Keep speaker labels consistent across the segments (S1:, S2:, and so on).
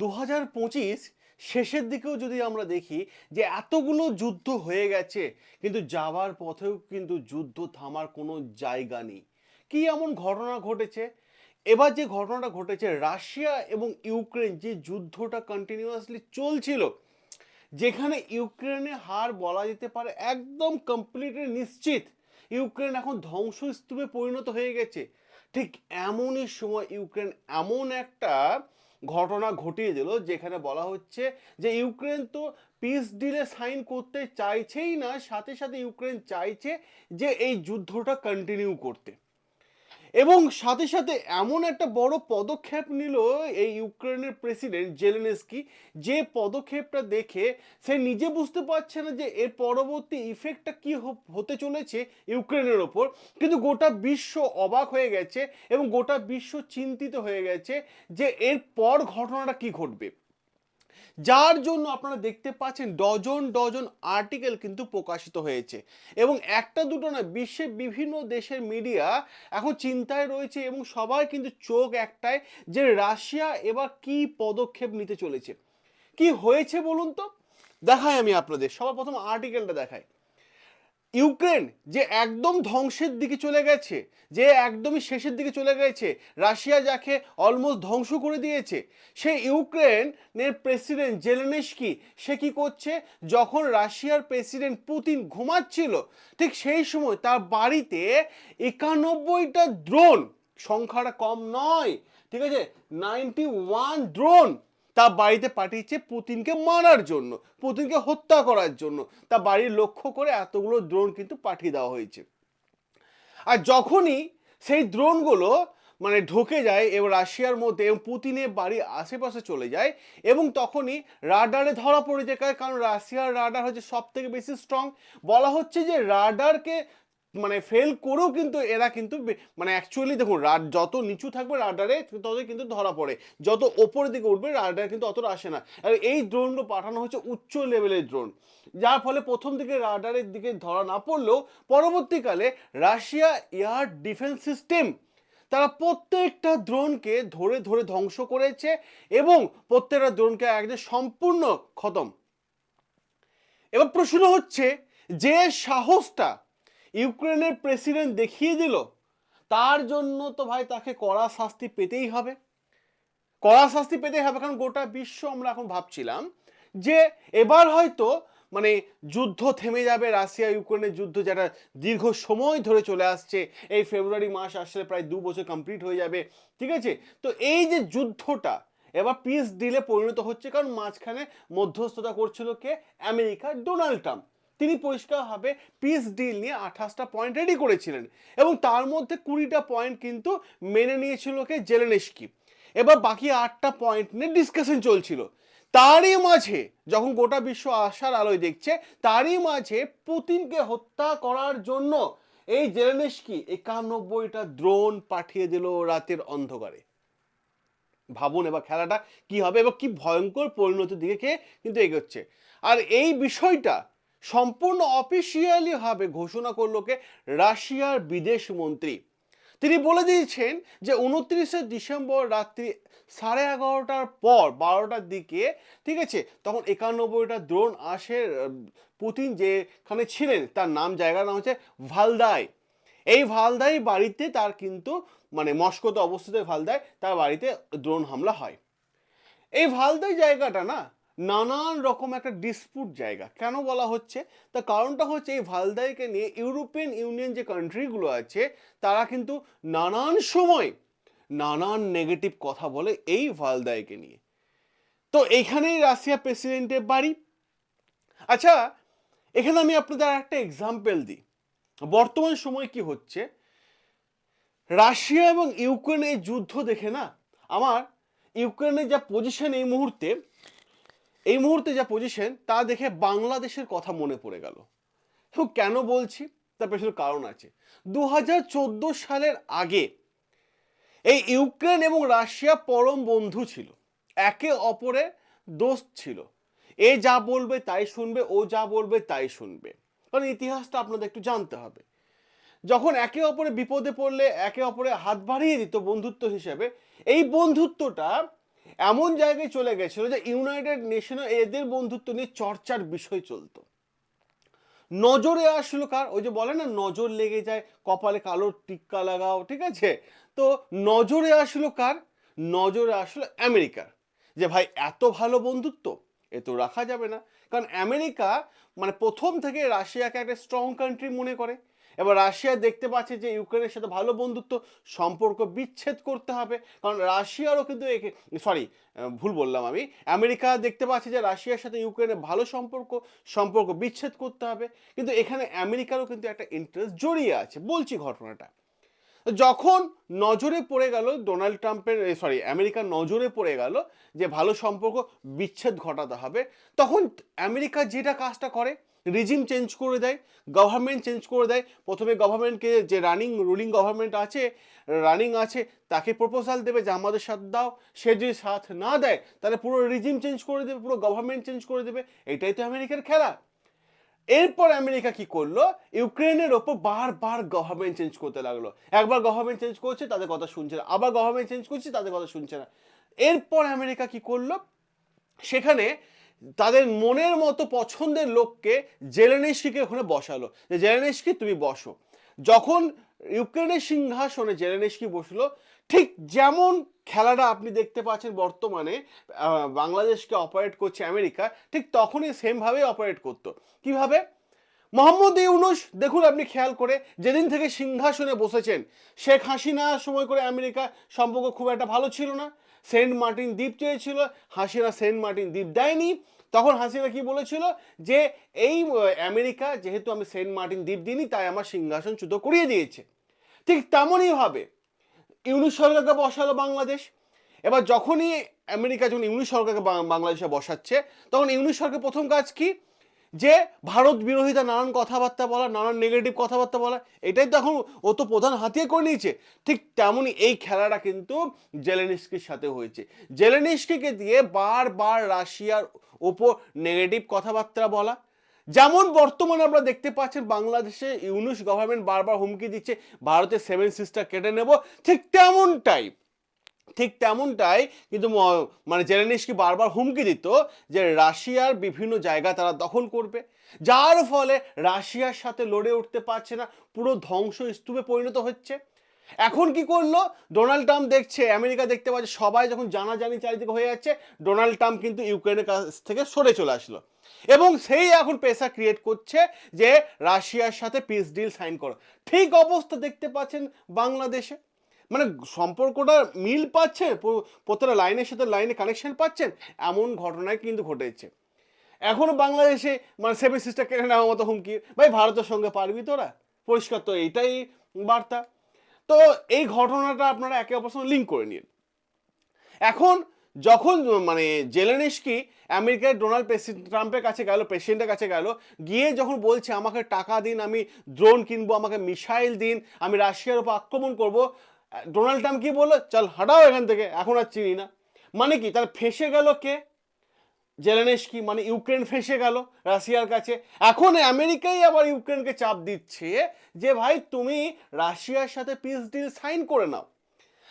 S1: দু হাজার পঁচিশ শেষের দিকেও যদি আমরা দেখি যে এতগুলো যুদ্ধ হয়ে গেছে, কিন্তু যাওয়ার পথেও কিন্তু যুদ্ধ থামার কোনো জায়গা নেই। কি এমন ঘটনা ঘটেছে? এবার যে ঘটনাটা ঘটেছে, রাশিয়া এবং ইউক্রেন যে যুদ্ধটা কন্টিনিউয়াসলি চলছিল, যেখানে ইউক্রেনে হার বলা যেতে পারে একদম কমপ্লিটলি নিশ্চিত। ইউক্রেন এখন ধ্বংসস্তূপে পরিণত হয়ে গেছে। ঠিক এমনই সময় ইউক্রেন এমন একটা ঘটনা ঘটিয়ে দিল, যেখানে বলা হচ্ছে যে ইউক্রেন তো পিস ডিলে সাইন করতে চাইছেই না, সাথে সাথে ইউক্রেন চাইছে যে এই যুদ্ধটা কন্টিনিউ করতে। এবং সাথে সাথে এমন একটা বড় পদক্ষেপ নিল এই ইউক্রেনের প্রেসিডেন্ট জেলেনস্কি। যে পদক্ষেপটা দেখে সে নিজে বুঝতে পারছে না যে এর পরবর্তী ইফেক্টটা কি হতে চলেছে ইউক্রেনের ওপর। কিন্তু গোটা বিশ্ব অবাক হয়ে গেছে এবং গোটা বিশ্ব চিন্তিত হয়ে গেছে যে এর পর ঘটনাটা কি ঘটবে। যার জন্য আপনারা দেখতে পাচ্ছেন ডজন ডজন আর্টিকেল কিন্তু প্রকাশিত হয়েছে। এবং একটা দুটো না বিশ্বের বিভিন্ন দেশের মিডিয়া এখন চিন্তায় রয়েছে এবং সবাই কিন্তু চোখ একটাই যে রাশিয়া এবার কি পদক্ষেপ নিতে চলেছে। কি হয়েছে বলুন তো? দেখাই আমি আপনাদের, সবার প্রথম আর্টিকেলটা দেখাই। ইউক্রেন যে একদম ধ্বংসের দিকে চলে গেছে, যে একদমই শেষের দিকে চলে গেছে, রাশিয়া যাকে অলমোস্ট ধ্বংস করে দিয়েছে, সে ইউক্রেনের প্রেসিডেন্ট জেলেনেস্কি সে কি করছে? যখন রাশিয়ার প্রেসিডেন্ট পুতিন ঘুমাচ্ছিল, ঠিক সেই সময় তার বাড়িতে একানব্বইটা ড্রোন সংখ্যাটা কম নয়, ঠিক আছে? নাইনটি ওয়ান ড্রোন তার বাড়িতে পাঠিয়েছে পুতিনকে মারার জন্য, পুতিনকে হত্যা করার জন্য। তা বাড়ির লক্ষ্য করে এতগুলো ড্রোন কিন্তু পাঠিয়ে দেওয়া হয়েছে। আর যখনই সেই ড্রোনগুলো মানে ঢুকে যায় এবং রাশিয়ার মধ্যে এবং পুতিনের বাড়ির আশেপাশে চলে যায় এবং তখনই রাডারে ধরা পড়ে যায়, কারণ রাশিয়ার রাডার হচ্ছে সব থেকে বেশি স্ট্রং বলা হচ্ছে যে রাডারকে মানে ফেল করেও কিন্তু এরা কিন্তু মানে অ্যাকচুয়ালি দেখুন রাড যত নিচু থাকবে রাডারে ততই কিন্তু ধরা পড়ে। যত ওপরের দিকে উঠবে রাডার কিন্তু অতটা আসে না। আর এই ড্রোনগুলো পাঠানো হচ্ছে উচ্চ লেভেলের ড্রোন যার ফলে প্রথম দিকে রাডারের দিকে ধরা না পড়লেও পরবর্তীকালে রাশিয়া এয়ার ডিফেন্স সিস্টেম তারা প্রত্যেকটা ড্রোনকে ধরে ধরে ধ্বংস করেছে এবং প্রত্যেকটা ড্রোনকে একদম সম্পূর্ণ খতম। এবার প্রশ্ন হচ্ছে, যে সাহসটা ইউক্রেনের প্রেসিডেন্ট দেখিয়ে দিল, তার জন্য তো ভাই তাকে কড়া শাস্তি পেতেই হবে। কড়া শাস্তি পেতেই হবে, কারণ গোটা বিশ্ব আমরা এখন ভাবছিলাম যে এবার হয়তো মানে যুদ্ধ থেমে যাবে, রাশিয়া ইউক্রেনের যুদ্ধ যেটা দীর্ঘ সময় ধরে চলে আসছে, এই ফেব্রুয়ারি মাস আসলে প্রায় দু বছর কমপ্লিট হয়ে যাবে, ঠিক আছে? তো এই যে যুদ্ধটা, এবার পিস ডিলে পরিণত হচ্ছে, কারণ মাঝখানে মধ্যস্থতা করছিল কে? America, Donald Trump. তিনি পরিষ্কারভাবে পিস ডিল নিয়ে আঠাশটা পয়েন্ট রেডি করেছিলেন। এবং তার মধ্যে কুড়িটা পয়েন্ট কিন্তু মেনে নিয়েছিল কে? জেলেনেস্কি। এবার বাকি আটটা পয়েন্ট নিয়ে ডিসকাশন চলছিল। তারই মাঝে যখন গোটা বিশ্ব আশার আলোয় দেখছে, তারই মাঝে পুতিনকে হত্যা করার জন্য এই জেলেনেস্কি একানব্বইটা ড্রোন পাঠিয়ে দিল রাতের অন্ধকারে। ভাবুন এবার খেলাটা কি হবে এবার কি ভয়ঙ্কর পরিণতির দিকে কিন্তু এগোচ্ছে। আর এই বিষয়টা সম্পূর্ণ অফিসিয়ালি ভাবে ঘোষণা করল কে? রাশিয়ার বিদেশ মন্ত্রী। তিনি বলে দিয়েছেন যে উনত্রিশে ডিসেম্বর রাত্রি সাড়ে এগারোটার পর, বারোটার দিকে, ঠিক আছে? তখন একানব্বইটা দ্রোণ আসে পুতিন যেখানে ছিলেন, তার নাম, জায়গার নাম হচ্ছে ভালদাই। এই ভালদাই বাড়িতে তার কিন্তু মানে মস্কোতে অবস্থিত ভালদায় তার বাড়িতে দ্রোণ হামলা হয়। এই ভালদাই জায়গাটা না নানান রকম একটা ডিসপুট জায়গা। কেন বলা হচ্ছে? তার কারণটা হচ্ছে এই ভালদাইকে নিয়ে ইউরোপিয়ান ইউনিয়ন যে কান্ট্রিগুলো আছে, তারা কিন্তু নানান সময় নানান নেগেটিভ কথা বলে এই ভালদাইকে নিয়ে। তো এইখানেই রাশিয়া প্রেসিডেন্টের বাড়ি। আচ্ছা এখানে আমি আপনাদের একটা এক্সাম্পল দিই। বর্তমান সময় কি হচ্ছে? রাশিয়া এবং ইউক্রেনের যুদ্ধ দেখে না? আমার ইউক্রেনের যা পজিশন এই মুহূর্তে এই মুহূর্তে যা পজিশন তা দেখে বাংলাদেশের কথা মনে পড়ে গেল। এবং কেন বলছি? তার পেছনে কারণ আছে। দু হাজার চোদ্দ সালের আগে এই ইউক্রেন এবং রাশিয়া পরম বন্ধু ছিল। একে অপরের দোস্ত ছিল। এ যা বলবে তাই শুনবে, ও যা বলবে তাই শুনবে। কারণ ইতিহাসটা আপনাদের একটু জানতে হবে। যখন একে অপরে বিপদে পড়লে, একে অপরে হাত বাড়িয়ে দিত বন্ধুত্ব হিসেবে, এই বন্ধুত্বটা এমন জায়গায় চলে গেছিল যে ইউনাইটেড নেশনে এদের বন্ধুত্ব নিয়ে চর্চার বিষয় চলতো। নজরে আসলো কার? ওই যে বলে না, নজর লেগে যায়, কপালে কালো টিক্কা লাগাও, ঠিক আছে? তো নজরে আসলো কার? নজরে আসলো আমেরিকার। যে ভাই, এত ভালো বন্ধুত্ব, এ তো রাখা যাবে না। কারণ আমেরিকা মানে প্রথম থেকে রাশিয়াকে একটা স্ট্রং কান্ট্রি মনে করে। এবার রাশিয়া দেখতে পাচ্ছে যে ইউক্রেনের সাথে ভালো বন্ধুত্ব, সম্পর্ক বিচ্ছেদ করতে হবে। কারণ রাশিয়ারও কিন্তু সরি ভুল বললাম আমি। আমেরিকা দেখতে পাচ্ছে যে রাশিয়ার সাথে ইউক্রেনের ভালো সম্পর্ক সম্পর্ক বিচ্ছেদ করতে হবে। কিন্তু এখানে আমেরিকারও কিন্তু একটা ইন্টারেস্ট জড়িয়ে আছে। বলছি ঘটনাটা। যখন নজরে পড়ে গেল ডোনাল্ড ট্রাম্পের সরি আমেরিকার নজরে পড়ে গেল যে ভালো সম্পর্ক বিচ্ছেদ ঘটাতে হবে, তখন আমেরিকা যেটা কাজটা করে রিজিম চেঞ্জ করে দেয় গভর্নমেন্ট চেঞ্জ করে দেয়। প্রথমে গভর্নমেন্টকে যে রানিং রুলিং গভর্নমেন্ট আছে রানিং আছে, তাকে প্রপোজাল দেবে যে আমাদের সাথ দাও। সে যদি সাথ না দেয়, তাহলে পুরো রিজিম চেঞ্জ করে দেবে, পুরো গভর্নমেন্ট চেঞ্জ করে দেবে। এটাই তো আমেরিকার খেলা। এরপর আমেরিকা কি করল? ইউক্রেনের ওপর বারবার গভর্নমেন্ট চেঞ্জ করতে লাগল। একবার গভর্নমেন্ট চেঞ্জ করছে, তাদের কথা শুনছে না। আবার গভর্নমেন্ট চেঞ্জ করছে, তাদের কথা শুনছে না। এরপর আমেরিকা কি করল? সেখানে তাদের মনের মতো পছন্দের লোককে জেলেনেস্কিকে ওখানে বসালো। যে, জেলেনেস্কি, তুমি বসো। যখন ইউক্রেনের সিংহাসনে জেলেনেস্কি বসল, ঠিক যেমন খেলাটা আপনি দেখতে পাচ্ছেন বর্তমানে বাংলাদেশকে অপারেট করছে আমেরিকা, ঠিক তখনই সেমভাবে অপারেট করতো। কীভাবে? মোহাম্মদ ইউনুস, দেখুন আপনি খেয়াল করে, যেদিন থেকে সিংহাসনে বসেছেন, শেখ হাসিনা সময় করে আমেরিকা সম্পর্ক খুব একটা ভালো ছিল না। সেন্ট মার্টিন দ্বীপ চেয়েছিল, হাসিনা সেন্ট মার্টিন দ্বীপ দেয়নি। তখন হাসিনা কি বলেছিল যে, এই আমেরিকা যেহেতু আমি সেন্ট মার্টিন দ্বীপ দিইনি, তাই আমার সিংহাসন চ্যুত করিয়ে দিয়েছে। ঠিক তেমনইভাবে ইউনুস সরকারকে বসালো বাংলাদেশ। এবার যখনই আমেরিকা যখন ইউনুস সরকারকে বাংলাদেশে বসাচ্ছে, তখন ইউনুস সরকার প্রথম কাজ কি? যে ভারত বিরোধিতা, নানান কথাবার্তা বলা, নানান নেগেটিভ কথাবার্তা বলা, এটাই তো এখন ও তো প্রধান হাতিয়ে করে নিয়েছে। ঠিক তেমনই এই খেলাটা কিন্তু জেলেনিস্কির সাথে হয়েছে। জেলেনিস্কিকে দিয়ে বারবার রাশিয়ার ওপর নেগেটিভ কথাবার্তা বলা যেমন বর্তমানে আমরা দেখতে পাচ্ছেন বাংলাদেশে ইউনুস গভর্নমেন্ট বারবার হুমকি দিচ্ছে, ভারতের সেভেন সিস্টার কেটে নেব, ঠিক তেমনটাই ঠিক তেমনটাই কিন্তু মানে জেলেনিস্কি বারবার হুমকি দিত যে রাশিয়ার বিভিন্ন জায়গা তারা দখল করবে, যার ফলে রাশিয়ার সাথে লড়ে উঠতে পারছে না, পুরো ধ্বংস স্তূপে পরিণত হচ্ছে। এখন কি করল? ডোনাল্ড ট্রাম্প দেখছে, আমেরিকা দেখতে পাচ্ছে, সবাই যখন জানাজানি চারিদিকে হয়ে যাচ্ছে ডোনাল্ড ট্রাম্প কিন্তু ইউক্রেনের কাছ থেকে সরে চলে আসলো। এবং সেই এখন পেশা ক্রিয়েট করছে যে রাশিয়ার সাথে পিস ডিল সাইন করো। ঠিক অবস্থা দেখতে পাচ্ছেন বাংলাদেশে। মানে সম্পর্কটা মিল পাচ্ছে প্রত্যেকটা লাইনের সাথে লাইনে কানেকশন পাচ্ছেন, এমন ঘটনায় কিন্তু ঘটেছে। এখনও বাংলাদেশে মানে সেভেন সিস্টার কেড়ে নেওয়ার মতো হুমকি। ভাই, ভারতের সঙ্গে পারবি তোরা? পরিষ্কার তো, এইটাই বার্তা। তো এই ঘটনাটা আপনারা একে অপরের সঙ্গে লিঙ্ক করে নিন। এখন যখন মানে জেলেনিস্কি আমেরিকার ডোনাল্ড ট্রাম্পের কাছে গেল, প্রেসিডেন্টের কাছে গেল, গিয়ে যখন বলছে, আমাকে টাকা দিন, আমি ড্রোন কিনবো, আমাকে মিসাইল দিন, আমি রাশিয়ার উপর আক্রমণ করব, ডোনাল্ড ট্রাম্প কি বলল, চল, হাঁটাও এখান থেকে, এখন আর চিনি না। মানে কি তার ফেসে গেল কে? জেলেনেস্কি মানে ইউক্রেন ফেসে গেল রাশিয়ার কাছে। এখন আমেরিকাই আবার ইউক্রেনকে চাপ দিচ্ছে যে, ভাই, তুমি রাশিয়ার সাথে পিস ডিল সাইন করে নাও।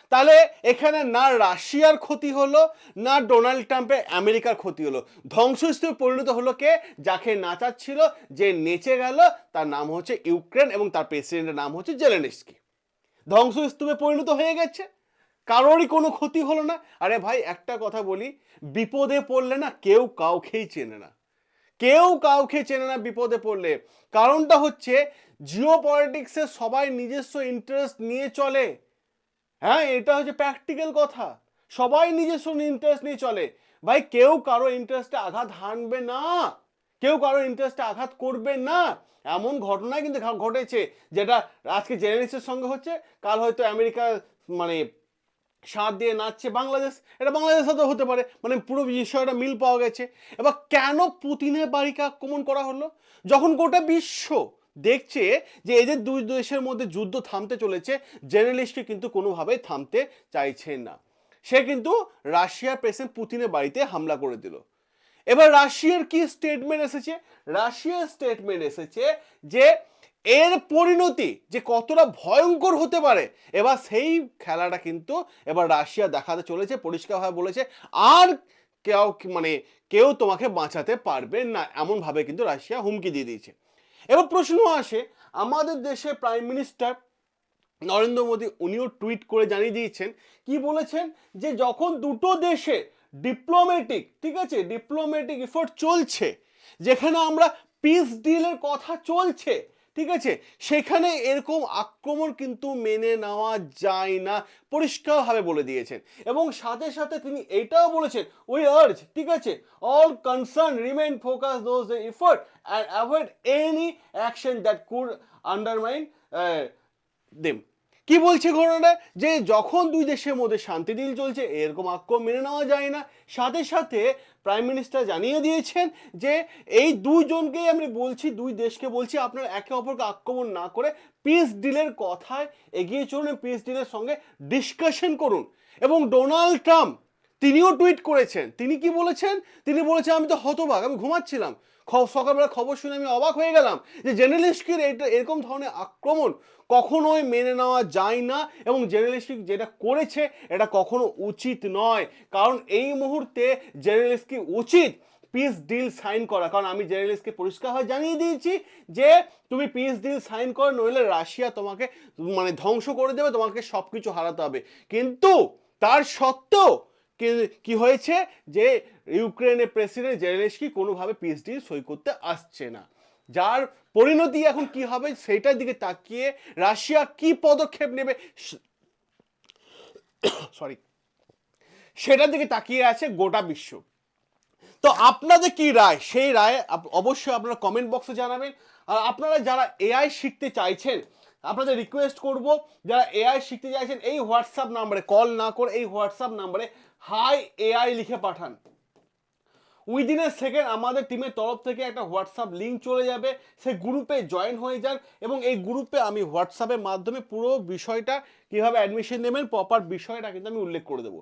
S1: তাহলে এখানে না রাশিয়ার ক্ষতি হলো, না ডোনাল্ড ট্রাম্পের আমেরিকার ক্ষতি হলো। ধ্বংসস্তূপে পরিণত হলো কে? যাকে নাচাচ্ছিল যে নেচে গেল, তার নাম হচ্ছে ইউক্রেন এবং তার প্রেসিডেন্টের নাম হচ্ছে জেলেনেস্কি। ধ্বংসস্তূপে পরিণত হয়ে গেছে। কারোরই কোনো ক্ষতি হলো না। আরে ভাই, একটা কথা বলি, বিপদে পড়লে না কেউ কাউকেই চেনে না। কেউ কাউকে চেনে না বিপদে পড়লে। কারণটা হচ্ছে জিও পলিটিক্সে সবাই নিজস্ব ইন্টারেস্ট নিয়ে চলে। হ্যাঁ এটা হচ্ছে প্র্যাকটিক্যাল কথা। সবাই নিজস্ব ইন্টারেস্ট নিয়ে চলে। ভাই, কেউ কারও ইন্টারেস্টে আঘাত হানবে না। কেউ কারও ইন্টারেস্টে আঘাত করবে না। এমন ঘটনাই কিন্তু ঘটেছে, যেটা আজকে জেনেরিক্সের সঙ্গে হচ্ছে। কাল হয়তো আমেরিকা মানে সাথ দিয়ে নাচছে। বাংলাদেশ, এটা বাংলাদেশের সাথে হতে পারে। মানে পুরো বিষয়টা মিল পাওয়া গেছে। এবার কেন পুতিনের বাড়িকে আক্রমণ করা হলো? যখন গোটা বিশ্ব দেখছে যে এদের দুই দেশের মধ্যে যুদ্ধ থামতে চলেছে জেনারেলিস্টকে কিন্তু কোনোভাবেই থামতে চাইছে না। সে কিন্তু রাশিয়ার প্রেসিডেন্ট পুতিনের বাড়িতে হামলা করে দিল। এবার রাশিয়ার কি স্টেটমেন্ট এসেছে? রাশিয়ার স্টেটমেন্ট এসেছে যে এর পরিণতি যে কতটা ভয়ঙ্কর হতে পারে, এবার সেই খেলাটা কিন্তু এবার রাশিয়া দেখাতে চলেছে, পরিষ্কারভাবে বলেছে, আর কেউ মানে কেউ তোমাকে বাঁচাতে পারবে না, এমনভাবে কিন্তু রাশিয়া হুমকি দিয়ে দিয়েছে। এবার প্রশ্ন আসে, আমাদের দেশে প্রাইম মিনিস্টার নরেন্দ্র মোদী উনিও টুইট করে জানিয়ে দিয়েছেন, কি বলেছেন? যে যখন দুটো দেশে ডিপ্লোম্যাটিক ঠিক আছে? ডিপ্লোম্যাটিক এফোর্ট চলছে, যেখানে আমরা পিস ডিলের কথা চলছে ঠিক আছে? সেখানে এরকম আক্রমণ কিন্তু মেনে নেওয়া যায় না, পরিষ্কারভাবে বলে দিয়েছেন। এবং সাথে সাথে তিনি এটাও বলেছেন উই আর্জ ঠিক আছে? All concern remain focus those effort and avoid any action that could undermine them কি বলছে ঘটনাটা যে যখন দুই দেশের মধ্যে শান্তি ডিল চলছে, এরকম আক্রমণ মেনে নেওয়া যায় না। সাথে সাথে প্রাইম মিনিস্টার জানিয়ে দিয়েছেন যে এই দুইজনকেই আমি বলছি, দুই দেশকে বলছি, আপনারা একে অপরকে আক্রমণ না করে পিস ডিলের কথায় এগিয়ে চলুন পিস ডিলের সঙ্গে ডিসকাশন করুন। এবং ডোনাল্ড ট্রাম্প তিনিও টুইট করেছেন। তিনি কি বলেছেন? তিনি বলেছেন, আমি তো হতবাক, আমি ঘুমাচ্ছিলাম। সকালবেলা খবর শুনে আমি অবাক হয়ে গেলাম যে জেনারেলিস্টকির এটা এরকম ধরনের আক্রমণ কখনোই মেনে নেওয়া যায় না এবং জেনারেলিস্টিক যেটা করেছে এটা কখনো উচিত নয়। কারণ এই মুহূর্তে জেনারেলিস্টকি উচিত পিস ডিল সাইন করা। কারণ আমি জেনারেলিস্টকে পরিষ্কার পরিষ্কারভাবে জানিয়ে দিয়েছি যে তুমি পিস ডিল সাইন করো, নইলে রাশিয়া তোমাকে মানে ধ্বংস করে দেবে, তোমাকে সব কিছু হারাতে হবে। কিন্তু তার সত্ত্বেও কি- হয়েছে? যে ইউক্রেনের প্রেসিডেন্ট জেলেনস্কি কোনোভাবে পিস ডিল সই করতে আসছে না। যার পরিণতি এখন কি হবে সেইটার দিকে তাকিয়ে রাশিয়া কি পদক্ষেপ নেবে সরি সেটার দিকে তাকিয়ে আছে গোটা বিশ্ব। তো আপনাদের কি রায়? সেই রায় অবশ্যই আপনারা কমেন্ট বক্সে জানাবেন। আর আপনারা যারা এআই শিখতে চাইছেন, আপনাদের রিকোয়েস্ট করব, যারা এআই শিখতে চাইছেন, এই হোয়াটসঅ্যাপ নাম্বারে কল না করে, এই হোয়াটসঅ্যাপ নাম্বারে হাই এআই লিখে পাঠান। উইদিন এ সেকেন্ড আমাদের টিমের তরফ থেকে একটা হোয়াটসঅ্যাপ লিঙ্ক চলে যাবে। সেই গ্রুপে জয়েন হয়ে যান এবং এই গ্রুপে আমি হোয়াটসঅ্যাপের মাধ্যমে পুরো বিষয়টা কীভাবে অ্যাডমিশন নেবেন প্রপার বিষয়টা কিন্তু আমি উল্লেখ করে দেবো।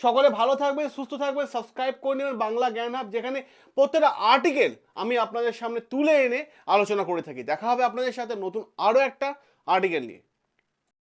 S1: সকলে ভালো থাকবেন, সুস্থ থাকবেন সাবস্ক্রাইব করে নেবেন বাংলা জ্ঞান হাব, যেখানে প্রত্যেকটা আর্টিকেল আমি আপনাদের সামনে তুলে এনে আলোচনা করে থাকি। দেখা হবে আপনাদের সাথে নতুন আরও একটা আর্টিকেল নিয়ে।